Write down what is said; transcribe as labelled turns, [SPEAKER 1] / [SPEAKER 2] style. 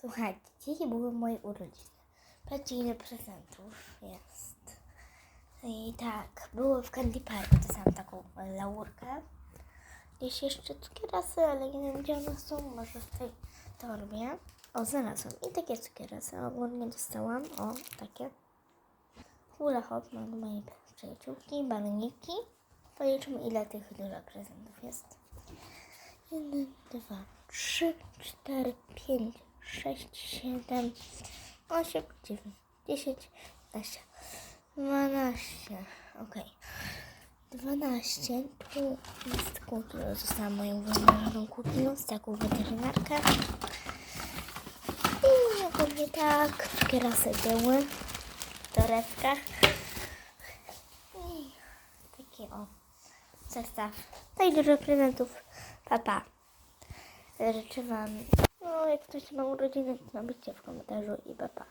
[SPEAKER 1] Słuchajcie, dzisiaj były moje urodziny. Patrzcie ile prezentów jest. I tak, były w Candy Parku, dostałam taką laurkę. Gdzieś jeszcze cukierasy, ale nie wiem gdzie one są, może w tej torbie. O, znalazłam. I takie cukierasy ogólnie dostałam. O, takie. Hula hop mam mojej przyjaciółki, baloniki. Policzmy ile tych dużo prezentów jest. 1, 2, 3, 4, 5, 6, 7, 8, 9, 10, 11, 12. Okej. 12. Tu jest kukiel. Została moją wymarzoną kukielą z taką weterynarkę. I ogólnie tak. Kierasy były w torebkach. I taki o zestaw. I dużo prezentów. Papa. Życzę Wam, no jak ktoś ma urodziny, to napiszcie w komentarzu i papa.